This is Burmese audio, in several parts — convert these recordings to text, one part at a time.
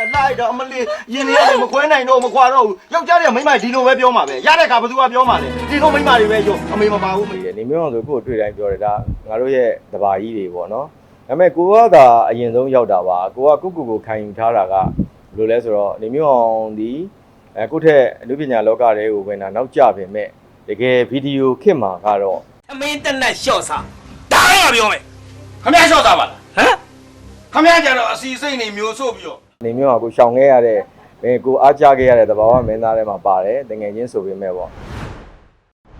နဲ့လိုက်တော့အမလေးရင်နေရတယ်မခွဲနိုင်တော့မခွာတော့ဘူးယောက်ျားတွေကမိန်းမဒီလိုပဲပြောမှာပဲရတဲ့ခါဘသူကပြောမှာလေဒီလိုမိန်းမတွေပဲယုံအမေမပါဘူးမေနေမျိုးအောင်ဆိုကိုယ်တွေ့တိုင်းပြောတယ်ဒါငါတို့ရဲ့တဘာကြီးတွေပေါ့နော်ဒါပေမဲ့ကိုကသာအရင်ဆုံးရောက်တာပါကိုကကိုကိုကိုခံယူထားတာကဘယ်လိုလဲဆိုတော့နေမျိုးအောင်ဒီအဲကိုယ့်ထက်အနုပညာလောကတွေကိုဝင်တာနောက်ကျပင်မဲ့တကယ်ဗီဒီယိုခစ်မှာကတော့သမင်းတက်နဲ့ရှော့စားဒါကပြောမယ်ခမရလျှော့သားပါလားဟမ်ခမရကျတော့အစီစိတ်နေမျိုးဆို့ပြီးတော့ နေမျိုးအောင်ကိုရှောင်ခဲ့ရတဲ့မင်းကိုအားကြခဲ့ရတဲ့တဘာဝမင်းသားထဲမှာပါတယ်တကယ်ချင်းဆိုပေမဲ့ပေါ့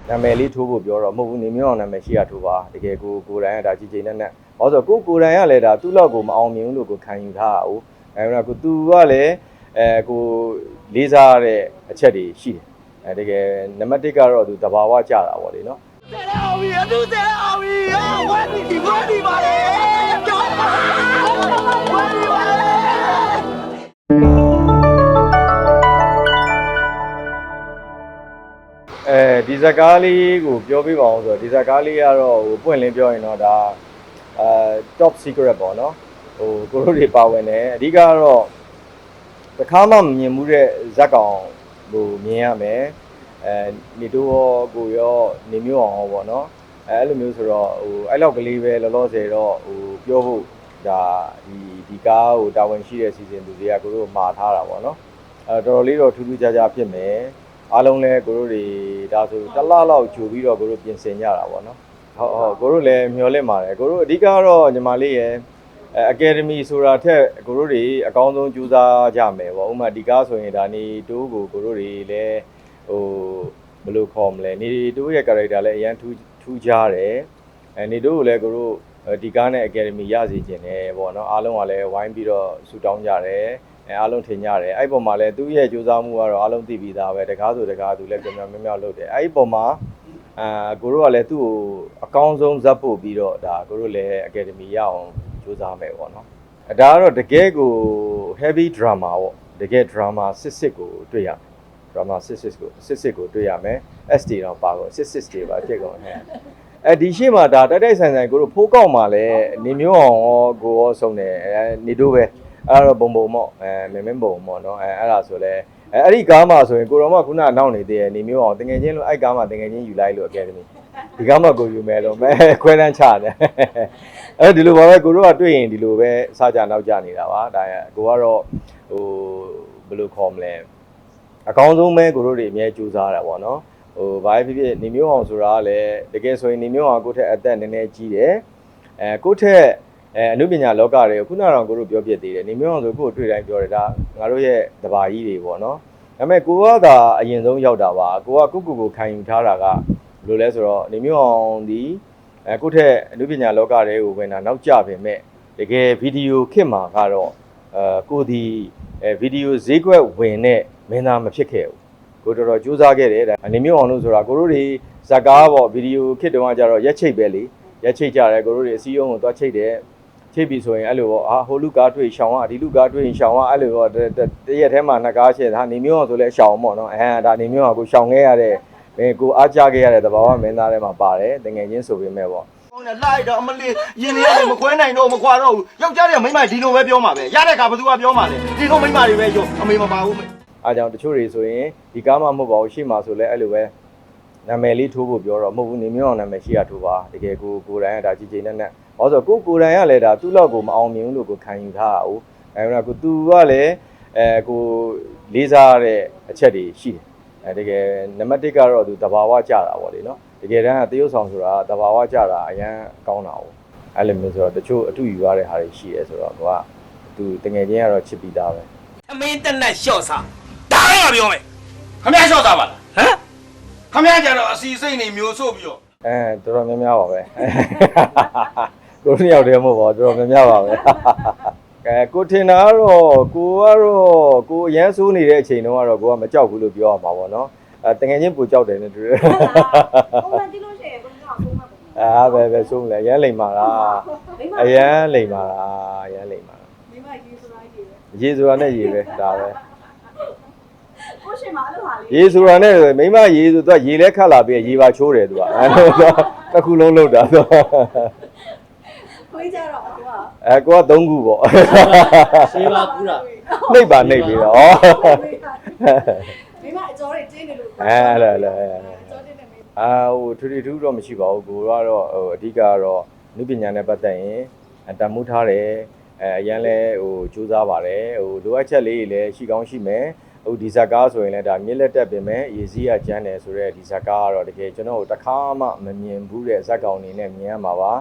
နာမည်လေးထိုးဖို့ပြောတော့မဟုတ်ဘူးနေမျိုးအောင်နာမည်ရှိရထိုးပါတကယ်ကိုကိုယ်တိုင်ကဒါကြည်ကြည်နဲ့နဲ့ဘာလို့ဆိုကိုကိုယ်တိုင်ကလည်းဒါသူ့လောက်ကိုမအောင်မြင်ဘူးလို့ကိုခံယူထားတာ哦အဲဒါကိုသူကလည်းအဲကိုလေးစားရတဲ့အချက်တွေရှိတယ်အဲတကယ်နံပါတ်1ကတော့သူတဘာဝကြတာပေါ့လေနော်တဲ့အောင်ပြီအတူတဲ့အောင်ပြီဝဲဒီဝဲဒီပါလေကြောက်ပါဝဲဒီပါ ဒီဇာကားလေးကိုပြောပြပါအောင်ဆိုတော့ဒီဇာကားလေးကတော့ဟိုပွင့်လင်းပြောရင်တော့ဒါအဲ top secret ပေါ့နော်ဟိုကိုတို့တွေပါဝင်တယ်အဓိကကတော့တစ်ခါမှမမြင်မှုတဲ့ဇက်ကောင်ဟိုမြင်ရမယ်အဲနေတို့ရောကိုရောနေမျိုးအောင်ဟောပေါ့နော်အဲအဲ့လိုမျိုးဆိုတော့ဟိုအဲ့လောက်ကလေးပဲလောလောဆယ်တော့ဟိုပြောဖို့ဒါဒီဒီကားဟိုတာဝန်ရှိတဲ့စီစဉ်သူတွေကကိုတို့မှာထားတာပေါ့နော်အဲတော်တော်လေးတော့ထူးထူးခြားခြားဖြစ်မယ် အားလုံးလည်းကိုတို့တွေဒါဆိုတစ်လလောက်ကြိုပြီးတော့ကိုတို့ပြင်ဆင်ကြတာပေါ့နော်ဟုတ်ဟုတ်ကိုတို့လည်းမျှော်လင့်ပါတယ်ကိုတို့အဓိကကတော့ညီမလေးရဲ့အဲအကယ်ဒမီဆိုတာထက်ကိုတို့တွေအကောင်းဆုံးကြိုးစားကြမယ်ပေါ့ဥပမာဒီကားဆိုရင်ဒါနေတိုးကိုကိုတို့တွေလည်းဟိုဘယ်လိုခေါ်မလဲနေတိုးရဲ့ character လည်းအရန်ထူးထူးခြားတယ်အဲနေတိုးကိုလည်းကိုတို့ဒီကားနဲ့အကယ်ဒမီရစီခြင်းတယ်ပေါ့နော်အားလုံးကလည်းဝိုင်းပြီးတော့ဆူတောင်းကြတယ် အဲအားလုံးထင်ကြတယ်အဲ့ဒီပုံမှာလည်းသူ့ရဲ့ကြိုးစားမှုကတော့အားလုံးသိပြီးသားပဲတကားဆိုတကားသူလည်းပြန်ပြန်မြောက်မြောက်လုပ်တယ်အဲ့ဒီပုံမှာအာကိုတို့ကလည်းသူ့ကိုအကောင်းဆုံးဇက်ပို့ပြီးတော့ဒါကိုတို့လည်းအကယ်ဒမီရအောင်ကြိုးစားမယ်ပေါ့နော်အဲဒါကတော့တကယ်ကို heavy drama ပေါ့တကယ် drama စစ်စစ်ကိုတွေ့ရမယ် drama စစ်စစ်ကိုစစ်စစ်ကိုတွေ့ရမယ် ST တော့ပါကုန်စစ်စစ်တွေပါဖြစ်ကုန်ဟဲ့အဲဒီရှေ့မှာဒါတိုက်တိုက်ဆိုင်ဆိုင်ကိုတို့ဖိုးကောက်မှာလည်းနေမျိုးအောင်ရောကိုရောဆုံးတယ်အဲနေတို့ပဲ အဲ့တော့ဘုံဘုံမော့အဲမင်းမင်းဘုံမော့နော်အဲအဲ့ဒါဆိုလဲအဲအဲ့ဒီကားမှာဆိုရင်ကိုတော်မခုနနောက်နေသေးတယ်နေမျိုးအောင်တငယ်ချင်းလို့အဲ့ကားမှာတငယ်ချင်းယူလိုက်လို့အကယ်ဒမီဒီကားမှာကိုယူမယ်လို့မဲခွဲတန်းချတယ်အဲဒီလိုပါပဲကိုတို့ကတွေ့ရင်ဒီလိုပဲစကြနောက်ကြနေတာပါဒါကိုကတော့ဟိုဘယ်လိုခေါ်မလဲအကောင်းဆုံးပဲကိုတို့တွေအများကြိုးစားတာပေါ့နော်ဟိုဘာဖြစ်ဖြစ်နေမျိုးအောင်ဆိုတာကလည်းတကယ်ဆိုရင်နေမျိုးအောင်ကိုယ့်ထက်အသက်နည်းနည်းကြီးတယ်အဲကိုယ့်ထက် အဲအနုပညာလောကတွေခုနကတော့ကိုတို့ပြောပြသေးတယ်နေမျိုးအောင်ဆိုကိုယ့်တွေ့တိုင်းပြောတယ်ဒါငါတို့ရဲ့တဘာကြီးတွေပေါ့နော်ဒါပေမဲ့ကိုကသာအရင်ဆုံးရောက်တာပါကိုကကိုကိုကိုခံယူထားတာကဘယ်လိုလဲဆိုတော့နေမျိုးအောင်ဒီအဲကိုယ့်ထက်အနုပညာလောကတွေကိုဝင်တာနောက်ကျပင်မဲ့တကယ်ဗီဒီယိုခစ်မှာကတော့အဲကိုဒီအဲဗီဒီယိုဈေးကွက်ဝင်တဲ့မင်းသားမဖြစ်ခဲ့ဘူးကိုတော်တော်ကြိုးစားခဲ့တယ်ဒါနေမျိုးအောင်လို့ဆိုတာကိုတို့တွေဇက်ကားပေါ့ဗီဒီယိုခစ်တုန်းကကြတော့ရက်ချိတ်ပဲလေရက်ချိတ်ကြတယ်ကိုတို့တွေအစည်းအရုံးကိုသွားချိတ်တယ် ချိတ်ပြီဆိုရင်အဲ့လိုပေါ့အာဟိုလူကားတွေ့ရှောင်းอ่ะဒီလူကားတွေ့ရင်ရှောင်းอ่ะအဲ့လိုပေါ့တတရက်ထဲမှာနှစ်ကားရှယ်ဒါနေမျိုးအောင်ဆိုလဲရှောင်းပေါ့နော်အဲဒါနေမျိုးအောင်ကိုရှောင်းခဲ့ရတဲ့ဘယ်ကိုအားကြခဲ့ရတဲ့သဘာဝမင်းသားထဲမှာပါတယ်တကယ်ချင်းဆိုပေမဲ့ပေါ့ ကောင်းတယ်လိုက်တော့အမလေးရင်နေရတယ်မခွဲနိုင်တော့မခွာတော့ဘူးယောက်ျားတွေကမိန်းမဒီလိုပဲပြောမှာပဲရတဲ့ခါဘသူကပြောမှာလေဒီလိုမိန်းမတွေပဲယုံအမေမပါဘူးမေ အားကြောင့်တချို့တွေဆိုရင်ဒီကားမှမဟုတ်ပါဘူးရှေ့မှာဆိုလဲအဲ့လိုပဲနာမည်လေးထိုးဖို့ပြောတော့မဟုတ်ဘူးနေမျိုးအောင်နာမည်ရှိရထိုးပါတကယ်ကိုကိုယ်တိုင်ကဒါကြည်ကြည်နဲ့နဲ့ ဘာလို့ဆိုကိုကိုယ်တိုင်ကလည်းဒါသူ့လောက်ကိုမအောင်မြင်ဘူးလို့ကိုခံယူထားတာ哦အဲဒါကိုသူကလည်းအဲကိုလေးစားရတဲ့အချက်တွေရှိတယ်အဲတကယ်နံပါတ်1ကတော့သူတဘာဝကြတာပေါ့လေနော်တကယ်တမ်းကတရုတ်ဆောင်ဆိုတာတဘာဝကြတာအရန်ကောင်းတာ哦အဲ့လိုမျိုးဆိုတော့တချို့အတူယူရတဲ့ဟာတွေရှိရဲဆိုတော့ကိုကသူတကယ်ချင်းကတော့ချစ်ပြီးသားပဲသမင်းတက်နဲ့ရှော့စားဒါကပြောမယ်ခမရလျှော့သားပါလားဟမ်ခမရကျတော့အစီစိတ်နေမျိုးဆို့ပြီးတော့အဲတော်တော်များများပါပဲ ကိုနှစ်ယောက်တည်းမဟုတ်ပါဘူးတော်တော်များများပါပဲအဲကိုထင်တာကတော့ကိုကတော့ကိုအရန်ဆိုးနေတဲ့အချိန်တုန်းကတော့ကိုကမကြောက်ဘူးလို့ပြောရမှာပေါ့နော်အဲတကယ်ချင်းပူကြောက်တယ်နဲ့တူတယ်ပုံမှန်ကြည့်လို့ရှိရင်ဘယ်လိုအောင်ဆုံးမှာပုံမှန်အာပဲပဲဆိုးမလဲအရန်လိမ်ပါလားအရန်လိမ်ပါလားအရန်လိမ်ပါလားမိမရေးဆိုတာရေးပဲရေဆိုတာနဲ့ရေပဲဒါပဲကိုရှင်မှာအဲ့လိုဟာလေးရေဆိုတာနဲ့မိမရေဆိုသူကရေလဲခတ်လာပြီးရေပါချိုးတယ်သူကအဲလိုတစ်ခုလုံးလောက်တာသူ ကိုကိုကြတော့သူကအဲကိုက3ခုပေါ့ရှေးပါကူတာနှိပ်ပါနှိပ်ပြီးတော့ဩမိမအကျော်တွေတင်းနေလို့အဲလဲလဲကျော်တင်းနေမိအာဟိုထူထူထူတော့မရှိပါဘူးကိုကတော့ဟိုအဓိကကတော့နုပညာနဲ့ပတ်သက်ရင်အတမှုထားတယ်အဲအရန်လဲဟိုစူးစမ်းပါတယ်ဟိုလိုအပ်ချက်လေးတွေလည်းရှိကောင်းရှိမယ်ဟိုဒီဇက်ကားဆိုရင်လည်းဒါမြစ်လက်တက်ပင်မဲ့ရေစည်းရကျန်းတယ်ဆိုတော့ဒီဇက်ကားကတော့တကယ်ကျွန်တော်တို့တစ်ခါမှမမြင်ဘူးတဲ့ဇက်ကောင်အနေနဲ့မြင်ရမှာပါ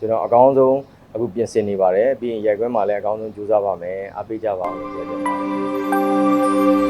ကျွန်တော်အကောင်းဆုံးအခုပြင်ဆင်နေပါတယ်ပြီးရင်ရိုက်ခွဲမှာလည်းအကောင်းဆုံးစူးစမ်းပါမယ်အားပေးကြပါအောင်လို့ပြောချင်ပါတယ်